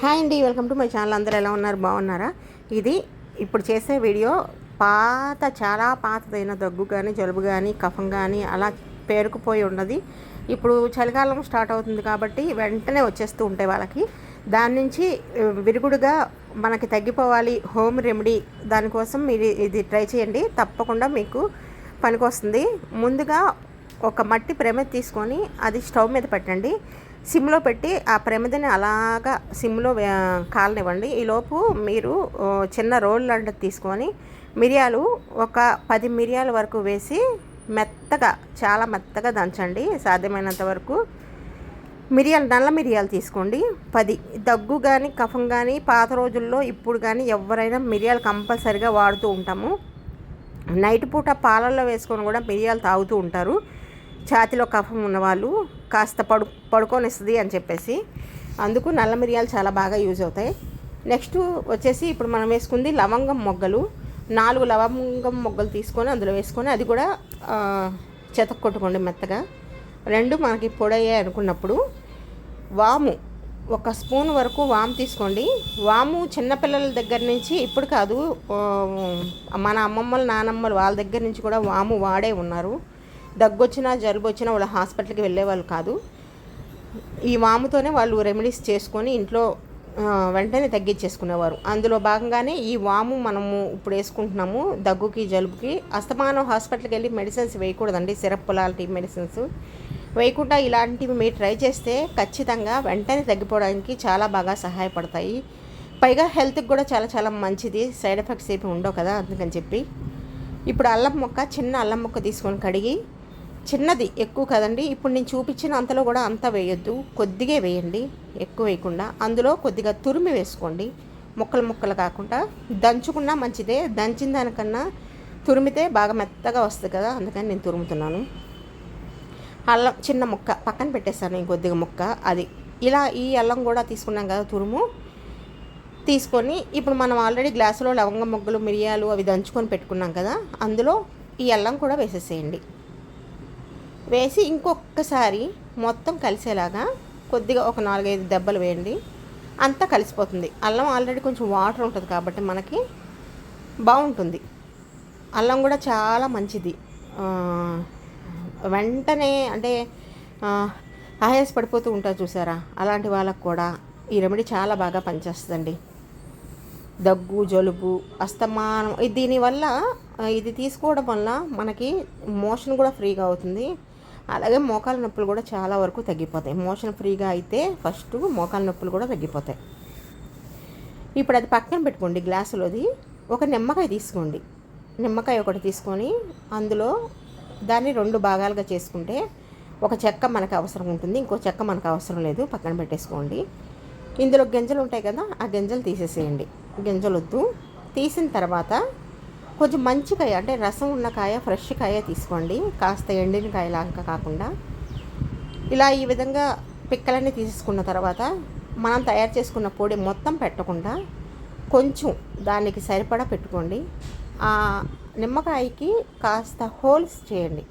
Hi అండి welcome to my channel. అందరూ ఎలా ఉన్నారు? బాగున్నారా? ఇది ఇప్పుడు చేసే వీడియో పాత చాలా పాతదైన దగ్గు కానీ జలుబు కానీ కఫం కానీ అలా పేరుకుపోయి ఉన్నది. ఇప్పుడు చలికాలం స్టార్ట్ అవుతుంది కాబట్టి వెంటనే వచ్చేస్తూ ఉంటాయి వాళ్ళకి. దాని నుంచి విరుగుడుగా మనకి తగ్గిపోవాలి హోమ్ రెమెడీ. దానికోసం మీరు ఇది ట్రై చేయండి. తప్పకుండా మీకు పనికొస్తుంది. ముందుగా ఒక మట్టి ప్రేమ తీసుకొని అది స్టవ్ మీద పెట్టండి. సిమ్లో పెట్టి ఆ ప్రమిదని అలాగా సిమ్లో కాలనివ్వండి. ఈలోపు మీరు చిన్న రోల్ లాంటిది తీసుకొని మిరియాలు ఒక పది మిరియాల వరకు వేసి మెత్తగా చాలా మెత్తగా దంచండి. సాధ్యమైనంత వరకు మిరియాలు నల్ల మిరియాలు తీసుకోండి. పది దగ్గు కానీ కఫం కానీ పాత రోజుల్లో ఇప్పుడు కానీ ఎవరైనా మిరియాలు కంపల్సరిగా వాడుతూ ఉంటాము. నైట్ పూట పాలల్లో వేసుకొని కూడా మిరియాలు తాగుతూ ఉంటారు. ఛాతిలో కఫం ఉన్నవాళ్ళు కాస్త పడు పడుకొనిస్తుంది అని చెప్పేసి. అందుకు నల్ల మిరియాలు చాలా బాగా యూజ్ అవుతాయి. నెక్స్ట్ వచ్చేసి ఇప్పుడు మనం వేసుకుంది లవంగం మొగ్గలు. నాలుగు లవంగం మొగ్గలు తీసుకొని అందులో వేసుకొని అది కూడా చెతక కొట్టుకోండి మెత్తగా. రెండు మనకి పొడయ్యాయి అనుకున్నప్పుడు వాము ఒక స్పూన్ వరకు వాము తీసుకోండి. వాము చిన్నపిల్లల దగ్గర నుంచి ఇప్పుడు కాదు మన అమ్మమ్మలు నానమ్మలు వాళ్ళ దగ్గర నుంచి కూడా వాము వాడే ఉన్నారు. దగ్గు వచ్చినా జలుబు వచ్చినా వాళ్ళ హాస్పిటల్కి వెళ్ళేవాళ్ళు కాదు. ఈ వాముతోనే వాళ్ళు రెమెడీస్ చేసుకొని ఇంట్లో వెంటనే తగ్గించేసుకునేవారు. అందులో భాగంగానే ఈ వాము మనము ఇప్పుడు వేసుకుంటున్నాము దగ్గుకి జలుబుకి. అస్తమానం హాస్పిటల్కి వెళ్ళి మెడిసిన్స్ వేయకూడదండి సిరప్ పొలాలిటీ మెడిసిన్స్. వేయకుండా ఇలాంటివి మీరు ట్రై చేస్తే ఖచ్చితంగా వెంటనే తగ్గిపోవడానికి చాలా బాగా సహాయపడతాయి. పైగా హెల్త్కి కూడా చాలా చాలా మంచిది. సైడ్ ఎఫెక్ట్స్ ఏమి ఉండవు కదా అందుకని చెప్పి. ఇప్పుడు అల్లం మొక్క చిన్న అల్లం మొక్క తీసుకొని కడిగి చిన్నది ఎక్కువ కదండి. ఇప్పుడు నేను చూపించిన అంతలో కూడా అంత వేయొద్దు. కొద్దిగా వేయండి ఎక్కువ వేయకుండా. అందులో కొద్దిగా తురిమి వేసుకోండి. ముక్కలు ముక్కలు కాకుండా. దంచుకున్నా మంచిదే. దంచిన దానికన్నా తురిమితే బాగా మెత్తగా వస్తుంది కదా. అందుకని నేను తురుముతున్నాను. అల్లం చిన్న ముక్క. పక్కన పెట్టేస్తాను ఇంకొద్దిగా ముక్క. అది ఇలా ఈ అల్లం కూడా తీసుకున్నాం కదా తురుము. తీసుకొని ఇప్పుడు మనం ఆల్రెడీ గ్లాసులో లవంగ మొగ్గలు మిరియాలు అవి దంచుకొని పెట్టుకున్నాం కదా. అందులో ఈ అల్లం కూడా వేసేసేయండి. వేసి ఇంకొకసారి మొత్తం కలిసేలాగా కొద్దిగా ఒక నాలుగైదు దెబ్బలు వేయండి. అంతా కలిసిపోతుంది. అల్లం ఆల్రెడీ కొంచెం వాటర్ ఉంటుంది కాబట్టి మనకి బాగుంటుంది. అల్లం కూడా చాలా మంచిది. వెంటనే అంటే ఆయాస పడిపోతూ ఉంటారు చూసారా? అలాంటి వాళ్ళకు కూడా ఈ రెమెడీ చాలా బాగా పనిచేస్తుందండి. దగ్గు జలుబు అస్తమానం దీనివల్ల ఇది తీసుకోవడం వల్ల మనకి మోషన్ కూడా ఫ్రీగా అవుతుంది. అలాగే మోకాల నొప్పులు కూడా చాలా వరకు తగ్గిపోతాయి. మోషన్ ఫ్రీగా అయితే ఫస్ట్ మోకాల నొప్పులు కూడా తగ్గిపోతాయి. ఇప్పుడు అది పక్కన పెట్టుకోండి గ్లాసులోది. ఒక నిమ్మకాయ తీసుకోండి. నిమ్మకాయ ఒకటి తీసుకొని అందులో దాన్ని రెండు భాగాలుగా చేసుకుంటే ఒక చెక్క మనకు అవసరం ఉంటుంది. ఇంకో చెక్క మనకు అవసరం లేదు. పక్కన పెట్టేసుకోండి. ఇందులో గింజలు ఉంటాయి కదా ఆ గింజలు తీసేసేయండి. గింజలు వద్దు తీసిన తర్వాత కొంచెం మంచి కాయ అంటే రసం ఉన్న కాయ ఫ్రెష్ కాయ తీసుకోండి. కాస్త ఎండిన కాయలాగా కాకుండా. ఇలా ఈ విధంగా పిక్కలన్నీ తీసేసుకున్న తర్వాత మనం తయారు చేసుకున్న పొడి మొత్తం పెట్టకుండా కొంచెం దానికి సరిపడా పెట్టుకోండి. ఆ నిమ్మకాయకి కాస్త హోల్స్ చేయండి.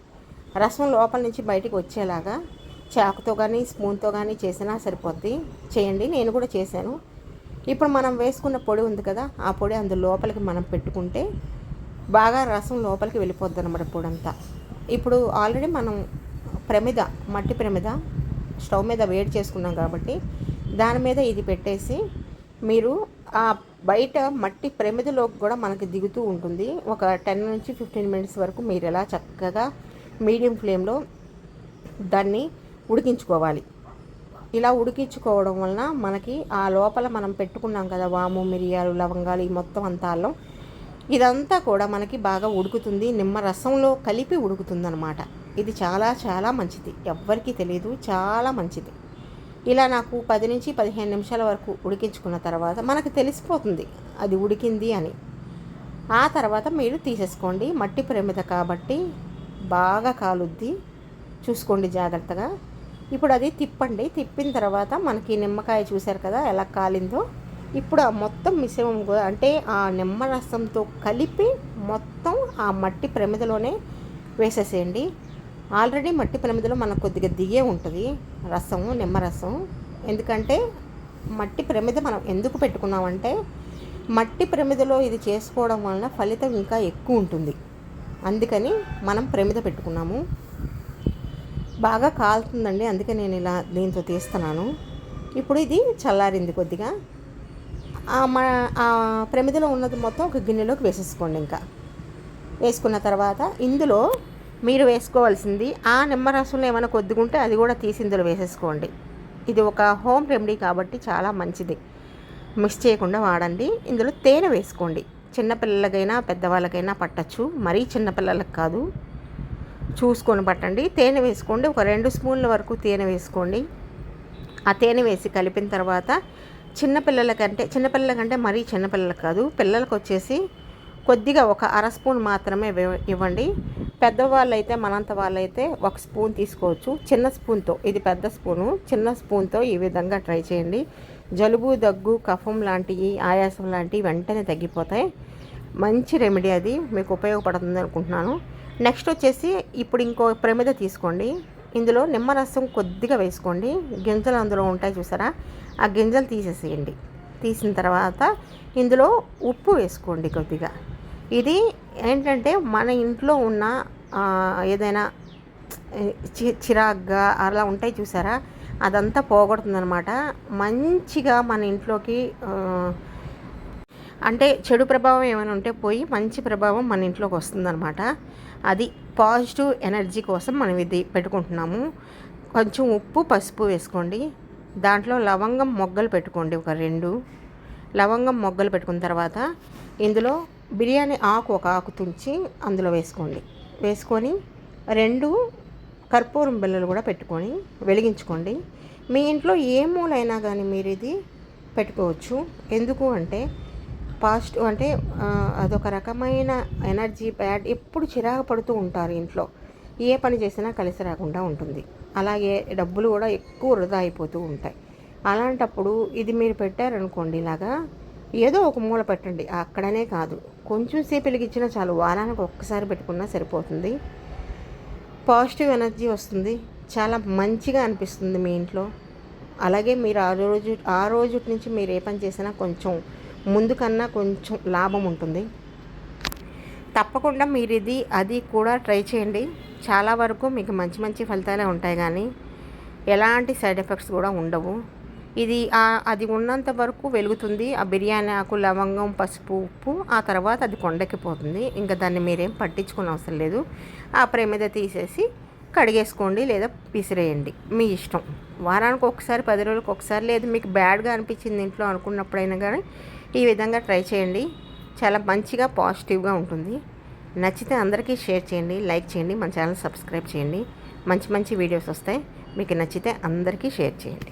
రసం లోపల నుంచి బయటికి వచ్చేలాగా చాకుతో కానీ స్పూన్తో కానీ చేసినా సరిపోద్ది. చేయండి నేను కూడా చేశాను. ఇప్పుడు మనం వేసుకున్న పొడి ఉంది కదా ఆ పొడి అందు లోపలికి మనం పెట్టుకుంటే బాగా రసం లోపలికి వెళ్ళిపోద్ది అనమాట పొడంతా. ఇప్పుడు ఆల్రెడీ మనం ప్రమిద మట్టి ప్రమిద స్టవ్ మీద వేడి చేసుకున్నాం కాబట్టి దాని మీద ఇది పెట్టేసి మీరు ఆ బయట మట్టి ప్రమిదలోకి కూడా మనకి దిగుతూ ఉంటుంది. ఒక టెన్ నుంచి ఫిఫ్టీన్ మినిట్స్ వరకు మీరు ఎలా చక్కగా మీడియం ఫ్లేమ్లో దాన్ని ఉడికించుకోవాలి. ఇలా ఉడికించుకోవడం వలన మనకి ఆ లోపల మనం పెట్టుకున్నాం కదా వాము మిరియాలు లవంగాలు ఈ మొత్తం అంతా అల్లం ఇదంతా కూడా మనకి బాగా ఉడుకుతుంది నిమ్మ రసంలో కలిపి ఉడుకుతుంది అనమాట ఇది చాలా చాలా మంచిది. ఎవ్వరికీ తెలియదు చాలా మంచిది. ఇలా నాకు పది నుంచి పదిహేను నిమిషాల వరకు ఉడికించుకున్న తర్వాత మనకు తెలిసిపోతుంది అది ఉడికింది అని. ఆ తర్వాత మీరు తీసేసుకోండి. మట్టి ప్రమిద కాబట్టి బాగా కాలుద్ది. చూసుకోండి జాగ్రత్తగా. ఇప్పుడు అది తిప్పండి. తిప్పిన తర్వాత మనకి నిమ్మకాయ చూశారు కదా ఎలా కాలిందో. ఇప్పుడు ఆ మొత్తం మిశ్రమం అంటే ఆ నిమ్మ రసంతో కలిపి మొత్తం ఆ మట్టి ప్రమిదలోనే వేసేసేయండి. ఆల్రెడీ మట్టి ప్రమిదలో మనకు కొద్దిగా దిగే ఉంటుంది రసం నిమ్మరసం ఎందుకంటే మట్టి ప్రమిద మనం ఎందుకు పెట్టుకున్నామంటే మట్టి ప్రమిదలో ఇది చేసుకోవడం వలన ఫలితం ఇంకా ఎక్కువ ఉంటుంది. అందుకని మనం ప్రమిద పెట్టుకున్నాము. బాగా కాలుతుందండి అందుకే నేను ఇలా దీంతో తీస్తున్నాను. ఇప్పుడు ఇది చల్లారింది కొద్దిగా. మన ఆ ప్రమిదలో ఉన్నది మొత్తం ఒక గిన్నెలోకి వేసేసుకోండి ఇంకా. వేసుకున్న తర్వాత ఇందులో మీరు వేసుకోవాల్సింది ఆ నిమ్మరసంలో ఏమైనా కొద్దిగుంటే అది కూడా తీసి ఇందులో వేసేసుకోండి. ఇది ఒక హోమ్ రెమెడీ కాబట్టి చాలా మంచిది. మిక్స్ చేయకుండా వాడండి. ఇందులో తేనె వేసుకోండి. చిన్నపిల్లలకైనా పెద్దవాళ్ళకైనా పట్టచ్చు. మరీ చిన్నపిల్లలకు కాదు. చూసుకొని పట్టండి. తేనె వేసుకోండి. ఒక రెండు స్పూన్ల వరకు తేనె వేసుకోండి. ఆ తేనె వేసి కలిపిన తర్వాత చిన్నపిల్లలకంటే చిన్నపిల్లలకంటే మరీ చిన్నపిల్లలకు కాదు. పిల్లలకు వచ్చేసి కొద్దిగా ఒక అర స్పూన్ మాత్రమే ఇవ్వండి. పెద్దవాళ్ళు అయితే మనంత వాళ్ళైతే ఒక స్పూన్ తీసుకోవచ్చు. చిన్న స్పూన్తో ఇది పెద్ద స్పూను. చిన్న స్పూన్తో ఈ విధంగా ట్రై చేయండి. జలుబు దగ్గు కఫం లాంటివి ఆయాసం లాంటివి వెంటనే తగ్గిపోతాయి. మంచి రెమెడీ అది. మీకు ఉపయోగపడుతుంది అనుకుంటున్నాను. నెక్స్ట్ వచ్చేసి ఇప్పుడు ఇంకో ప్రమిద తీసుకోండి. ఇందులో నిమ్మరసం కొద్దిగా వేసుకోండి. గింజలు అందులో ఉంటాయి చూసారా? ఆ గింజలు తీసేసేయండి. తీసిన తర్వాత ఇందులో ఉప్పు వేసుకోండి కొద్దిగా. ఇది ఏంటంటే మన ఇంట్లో ఉన్న ఏదైనా చి చిరాగ్గా అలా ఉంటాయి చూసారా? అదంతా పోగొడుతుందనమాట మంచిగా మన ఇంట్లోకి అంటే చెడు ప్రభావం ఏమైనా ఉంటే పోయి మంచి ప్రభావం మన ఇంట్లోకి వస్తుందన్నమాట. అది పాజిటివ్ ఎనర్జీ కోసం మనం ఇది పెట్టుకుంటున్నాము. కొంచెం ఉప్పు పసుపు వేసుకోండి. దాంట్లో లవంగం మొగ్గలు పెట్టుకోండి ఒక రెండు. లవంగం మొగ్గలు పెట్టుకున్న తర్వాత ఇందులో బిర్యానీ ఆకు ఒక ఆకు తుంచి అందులో వేసుకోండి. వేసుకొని రెండు కర్పూరం బిల్లలు కూడా పెట్టుకొని వెలిగించుకోండి. మీ ఇంట్లో ఏ మూలైనా కానీ మీరు ఇది పెట్టుకోవచ్చు. ఎందుకు అంటే పాజిటివ్ అంటే అదొక రకమైన ఎనర్జీ బ్యాడ్ ఎప్పుడు చిరాకు పడుతూ ఉంటారు ఇంట్లో. ఏ పని చేసినా కలిసి రాకుండా ఉంటుంది. అలాగే డబ్బులు కూడా ఎక్కువ వృధా అయిపోతూ ఉంటాయి. అలాంటప్పుడు ఇది మీరు పెట్టారనుకోండి ఇలాగా ఏదో ఒక మూల పెట్టండి. అక్కడనే కాదు. కొంచెం సేపు వెలిగించినా చాలు. వారానికి ఒక్కసారి పెట్టుకున్నా సరిపోతుంది. పాజిటివ్ ఎనర్జీ వస్తుంది. చాలా మంచిగా అనిపిస్తుంది మీ ఇంట్లో. అలాగే మీరు ఆ రోజు ఆ రోజు నుంచి మీరు ఏ పని చేసినా కొంచెం ముందు కన్నా కొంచెం లాభం ఉంటుంది. తప్పకుండా మీరు ఇది అది కూడా ట్రై చేయండి. చాలా వరకు మీకు మంచి మంచి ఫలితాలే ఉంటాయి కానీ ఎలాంటి సైడ్ ఎఫెక్ట్స్ కూడా ఉండవు. ఇది అది ఉన్నంత వరకు వెలుగుతుంది. ఆ బిర్యానీ ఆకు లవంగం పసుపు ఉప్పు ఆ తర్వాత అది కొండెక్కిపోతుంది. ఇంకా దాన్ని మీరేం పట్టించుకునే అవసరం లేదు. ఆ ప్రేమద తీసేసి కడిగేసుకోండి లేదా పిసిరేయండి. మీ ఇష్టం. వారానికి ఒకసారి పది రోజులకు ఒకసారి లేదు మీకు బ్యాడ్గా అనిపించింది ఇంట్లో అనుకున్నప్పుడైనా కానీ ఈ విధంగా ట్రై చేయండి. చాలా మంచిగా పాజిటివ్గా ఉంటుంది. నచ్చితే అందరికీ షేర్ చేయండి లైక్ చేయండి మన ఛానల్ సబ్స్క్రైబ్ చేయండి. మంచి మంచి వీడియోస్ వస్తాయి. మీకు నచ్చితే అందరికీ షేర్ చేయండి.